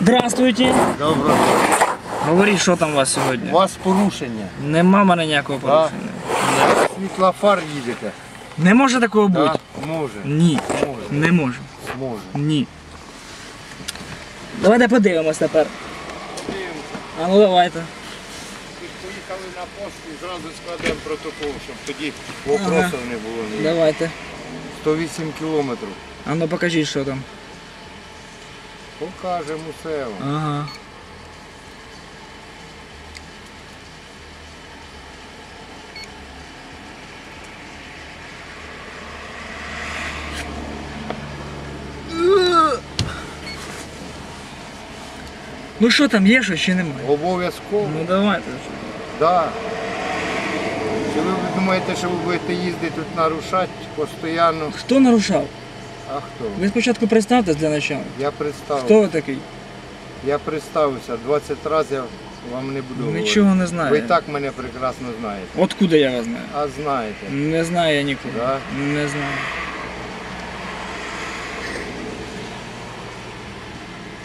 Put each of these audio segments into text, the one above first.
Здравствуйте. Добре. Говоріть, що там у вас сьогодні? У вас порушення. Нема мене ніякого порушення. Світлофар їдете. Не може такого бути. Так? Може. Ні. Може. Не може. Може. Ні. Давайте подивимось тепер. А ну давайте. Поїхали на пост і зразу складемо протокол, щоб тоді вопросів не було. Давайте. 108 кілометрів. А ну покажіть, що там. Покажемо вам. Ага. Ну що там, є щось чи немає? Обов'язково. Ну давайте. Да. Чи ви думаєте, що ви будете їздити тут нарушати постійно? Хто нарушав? А хто? Ви спочатку представтесь для начала. Я представив. Хто ви такий? Я представився. 20 разів я вам не буду говорити. Нічого не знаю. Ви і так мене прекрасно знаєте. Откуда я вас знаю? А знаєте. Не знаю я нікого. Да? Не знаю.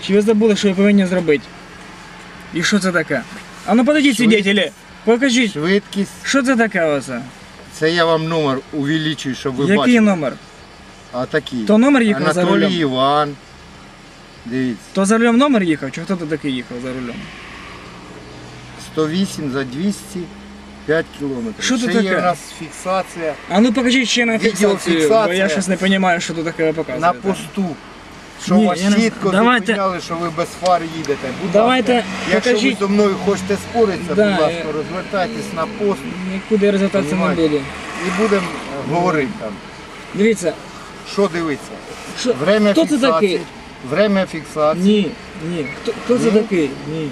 Чи ви забули, що ви повинні зробити? І що це таке? А ну подойдіть, Швид- свидетелі, покажіть, Швидкість. що це таке оце? Це я вам номер увеличую, щоб ви Який бачили. номер? А такий. То номер їхав за Анатолій рулем? Іван. Дивіться. То за рулем номер їхав, чи хто то такий їхав за рулем? 108 за 205 кілометрів. Що тут Ще є таке? в нас фіксація А ну покажіть ще на фіксацію, бо Відеофіксація. я щось не розумію, що тут таке ви на посту. Що Ні, вас я не- чітко Давайте- зупиняли, що ви без фар їдете. Будь Давайте ласка, якщо покажіть. ви зі мною хочете споритися, Да, будь ласка, я- розвертайтесь на пост Нікуди розвертатися не Понімаєте? буду. і будемо говорити там. Дивіться, Що дивитися? що, Время хто це фіксації. такий? Время фіксації. Ні, ні. Хто, хто це Ні? такий? Ні.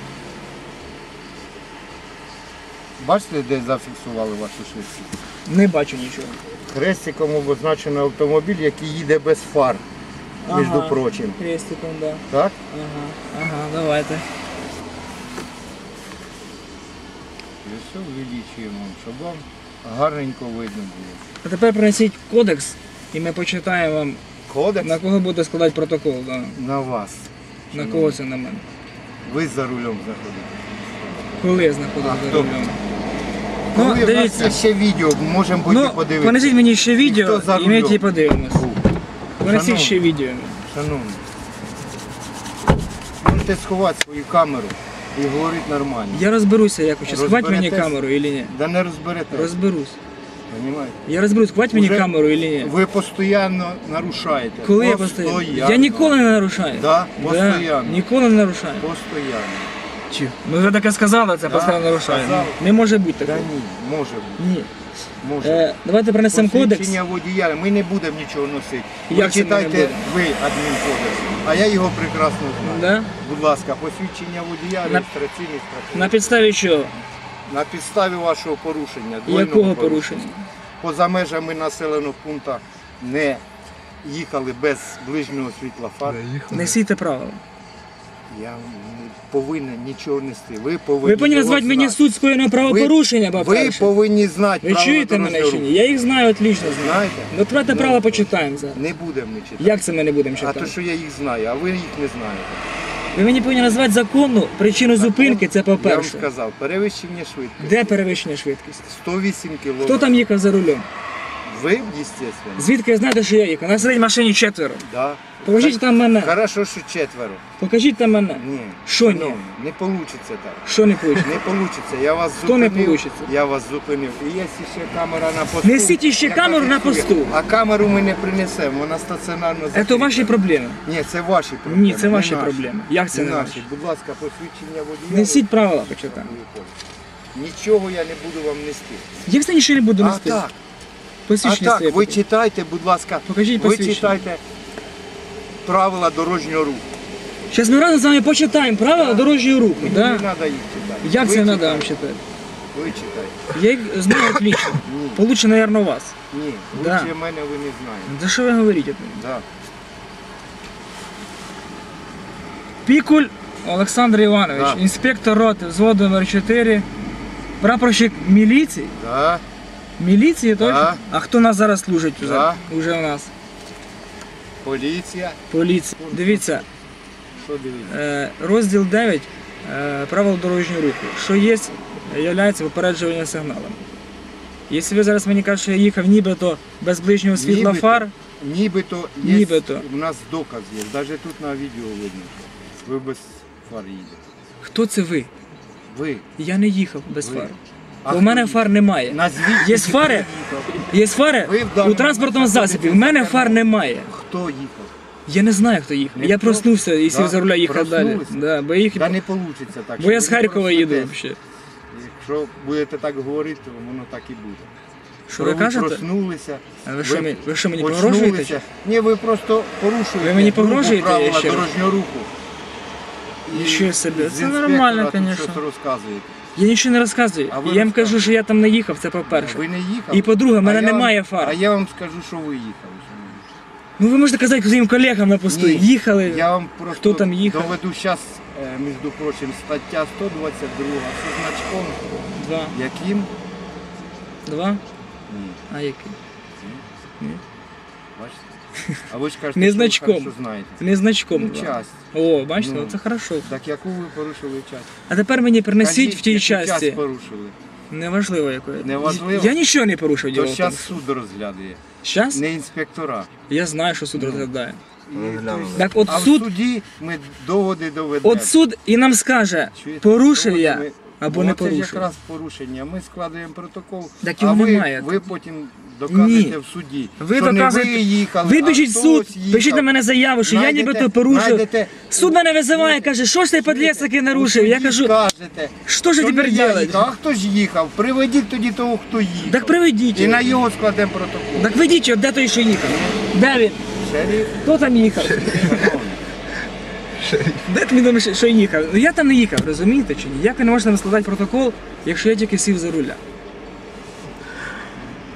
Бачите, де зафіксували вашу швидкість? Не бачу нічого. Хрестиком обозначено автомобіль, який їде без фар, між Ага. прочим. Хрестиком, да. Так? Ага, ага, давайте. І все увеличуємо, щоб вам гарненько видно було. А тепер принесіть кодекс, і ми почитаємо вам, Кодекс на кого буде складати протокол. Да. на вас. На кого це на мене. Ви за рулем знаходитесь. Коли я знаходився А за хто? рулем. Ну, Ну, у нас дивіться. є ще відео, можемо потім Ну, подивитися. понесіть мені ще відео, за і ми рулем? ті подивимось. Понесіть Шановний. ще відео. Шановні, можете сховати свою камеру і говорити нормально. Я розберуся якось. Чи схвать мені Розберетесь? камеру чи ні? Да не розберете. Розберусь. Понімаєте? Я розберусь, хвать мені камеру чи ні? Ви постійно нарушаєте. Коли я постійно? Постоянно. Я ніколи не нарушаю. Да, постійно. Ніколи не нарушаю. Постоянно. Чи? Ну ви таке сказали, це Да, постійно нарушаю. сказав. Не може бути Да такого. ні, може бути. Ні. Може. Е, давайте принесемо кодекс. Посвідчення водія, ми не будемо нічого носити. Як це ми не читайте будемо? ви адмінкодекс, а я його прекрасно знаю. Да? Будь ласка, посвідчення водія, реєстраційний страховий. На підставі чого? На підставі вашого порушення. Якого порушення? Поза межами населеного пункту не їхали без ближнього світла фар. Несіть правила. Я не повинен нічого нести. Ви повинні, Ви повинні його назвати мені знати. суть скоєного правопорушення, Ви по-перше. повинні знати Ви чуєте мене чи ні? Я їх знаю отлично знаю. Знаєте? Ну давайте Ну, правила почитаємо зараз. Не будемо не читати. Як це ми не будемо А читати? то, що я їх знаю, а ви їх не знаєте. Ви мені повинні назвати законну причину зупинки, це Я вам по-перше. сказав, перевищення швидкості. Де перевищення швидкості? 108 км. Хто там їхав за рулем? Ви, естественно. Звідки ви знаєте, що я їхав? На середній машині четверо. Да. Покажіть там мене. Хорошо, що четверо. Покажіть там мене. Ні. Що ні? Ну, не вийде так. Що не вийде? Не вийде. Я вас Що не зупинив. получиться? Я вас зупинив. І є ще камера на посту. Несіть ще яка камеру на посту. А камеру ми не принесемо, вона стаціонарно Це закрита. ваші проблеми. Ні, це ваші проблеми. Ні, це не ваші наші. проблеми. Як це не наші? Будь ласка, посвідчення водія. Несіть правила почитаємо. Нічого я не буду вам нести. Я все нічого не буду А нести. так, а Посвідчення так, своє ви читайте, будь ласка, Покажіть ви посвідчення. читайте правила дорожнього руху. Зараз ми разом з вами почитаємо правила дорожнього руху. Мені Да? не треба їх читати. Як Ви це читайте, вам читати? Ви читайте. Я їх знаю отлично. Ні, Получше, наверное, у вас. ні, Да. лучше мене ви не знаєте. За що ви говорите? Да. Пікуль Олександр Іванович, Да. інспектор роти взводу номер 4 прапорщик міліції. Да. Міліції точно? Да. А хто нас зараз служить уже? Да. Уже у нас? Поліція. Поліція. Дивіться, Що дивіться? Е, розділ 9 е, правил дорожнього руху. Що є, є попереджування сигналами. Якщо ви зараз мені кажете, що я їхав нібито без ближнього світла Нібито. фар, Нібито є Нібито. у нас доказ є. Навіть тут на відео видно, що ви без фар їдете. хто це ви? Ви. Я не їхав без Ви. фар. У мене фар немає. Назвіть. Є фари? Є фари Ви в даному у транспортному момент засобі. У мене фар немає. Хто їхав? Я не знаю, хто їхав. Я проснувся і сів Да? за руля їхав далі. Проснулися? Да, бо, їх... Та не вийде так. бо я з ви Харкова їду взагалі. Якщо будете так говорити, то воно так і буде. Що ви кажете? проснулися. А ви що, мені- ви що мені очнулися. погрожуєте? Ні, ви просто порушуєте Ви мені групу погрожуєте, я правила ще раз? дорожнього руху. Нічого собі, це нормально, конечно. Щось розказуєте. Я нічого не розказую. А ви я вам кажу, що я там не їхав, це по-перше. Ви не їхали? І по-друге, в мене А я вам- немає фар. А я вам скажу, що ви їхали. Ну ви можете казати своїм колегам на посту. Ні, Їхали. Я вам просто Хто там їхав? доведу зараз, між прочим, стаття 122 зі значком, Два. яким Два? ні, А який? бачите? А ви ж кажете, Не що ви значком. хорошо знаєте. Не значком. Ну, часть. О, бачите, Ну. ну. це хорошо. Так яку ви порушили часть? А тепер мені принесіть Кажіть, в тій яку часть порушили. Неважливо якої. Неважливо? Я нічого не порушив То діло. в тому. зараз суд розглядає. Щас? Не інспектора. Я знаю, що суд розглядає. глянули. Так от а суд, в суді ми доводи доведемо. от суд і нам скаже, Чуєте? порушив Доводи я ми- або Бо не це ж порушив. якраз порушення. Ми складаємо протокол, Так а його ви, немає. ви потім доказуєте в суді. Ви що доказуєте, не ви їхали, ви а біжіть в хтось суд, їхав. пишіть на мене заяву, що я Найдете- нібито порушив. найдете- Суд мене визиває, каже, що ж цей підлєць таки нарушив? Я кажу, скажете, що ж що тепер не я делать? їхав, А хто ж їхав? Приведіть тоді того, хто їхав. Так приведіть. І його. на його складемо протокол. Так ведіть його, де той, що їхав? Де він? Шериф, Хто там їхав? Де ти думаєш, що їхав? Ну я там не їхав, розумієте чи ні? Як ви не можете складати протокол, якщо я тільки сів за руля?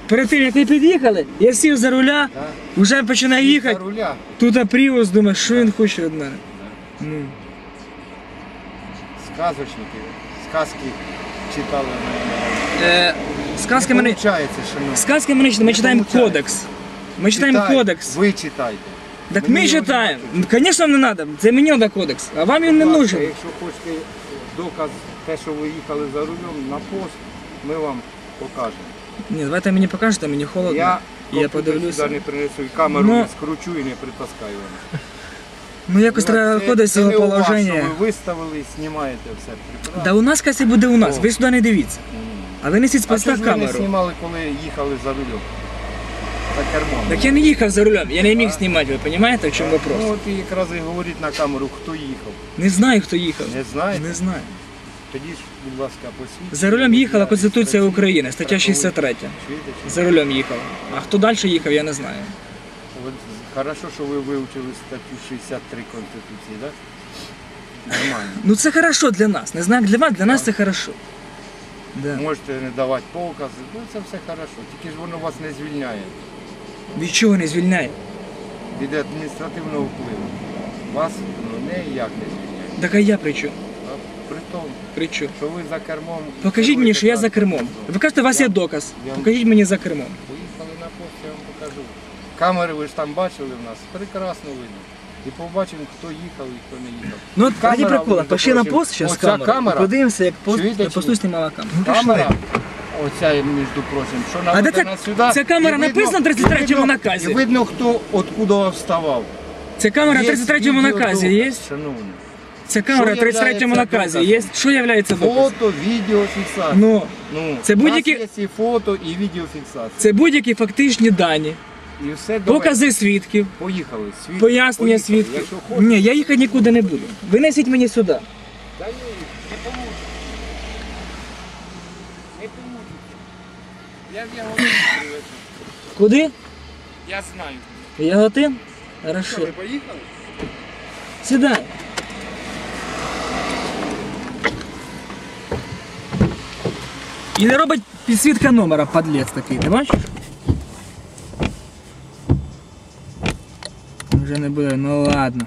Перед тим, як ви під'їхали, я сів за руля, вже починаю їхати, руля. тут апріус, думаю, що він хоче від мене. Ну, Сказочники, сказки читали. е, сказки мене. получається, шановні. Сказки ми не читаємо, ми читаємо получається. кодекс. Ми читаємо Читайте, кодекс. Ви читайте. Так Мені ми його читаємо. Ну, Звісно, не треба. Це мені треба кодекс. А вам він не Будь ласка, нужен. Якщо хочете доказ, те, що ви їхали за рулем на пост, ми вам покажемо. Ні, давайте мені покажете, мені холодно. Я, І я подивлюся. сюди не принесу і камеру Ну. не скручу і не притаскаю вам. Ну якось треба виходити з цього не у вас, положення. що ви виставили, знімаєте все. прекрасно. Да у нас касі буде у нас, О. ви сюди не дивіться. М. А ви несіть А поста чого ж ви не камеру. знімали, коли їхали за рулем? За кермом. Так я не їхав за рулем, я не міг знімати, ви розумієте, в чому Ну от і якраз і говоріть на камеру, хто їхав. Не знаю, хто їхав. Не знаєте? Не знаю. Тоді ж, будь ласка, посвідчення. За рулем їхала Конституція України, стаття 63. За рулем їхав. А хто далі їхав, я не знаю. От хорошо, що ви вивчили статтю 63 Конституції, так? Нормально. Ну це хорошо для нас. Не знаю, як для вас, для нас це хорошо. Да. Можете не давати покази, ну це все хорошо. Тільки ж воно вас не звільняє Від чого не звільняє? від адміністративного впливу. Вас ну, ніяк не звільняє. Так а я при чому? Тому, що ви за кермом. Покажіть мені, що я за кермом. Ви кажете, у вас є доказ. Я- Покажіть мені за кермом. Поїхали на пост, я вам покажу. Камери ви ж там бачили в нас, прекрасно видно. І побачимо, хто їхав і хто не їхав. Ну от раді камера, прикола, між пошли на прочим, пост зараз оця камеру. камера, Подивимося, як пост, Чуєте на посту ні? знімала камеру. Ну, камера, оця, між прочим, що А де наведена сюди. ця камера і видно- написана в 33-му і видно- наказі? І видно, хто откуда вставав. Це камера Є 33-му наказі є? Шановні. Це камера в 33-му наказі є? Що є? Фото, відеофіксація. Ну, Ну, це у нас є і фото, і відеофіксація. це будь-які фактичні дані, І все докази свідків, Поїхали. Свідки, пояснення поїхали. свідків. Ні, я їхати нікуди не буду. Винесіть мені сюди. Та ні, не поможе. Не поможе. Я в Яготин привезу. Куди? Я знаю. Яготин? Що, Хорошо. ви поїхали? Сідай. І не робить підсвітка номера, падлець такий, ти бачиш? Вже не буде, ну ладно.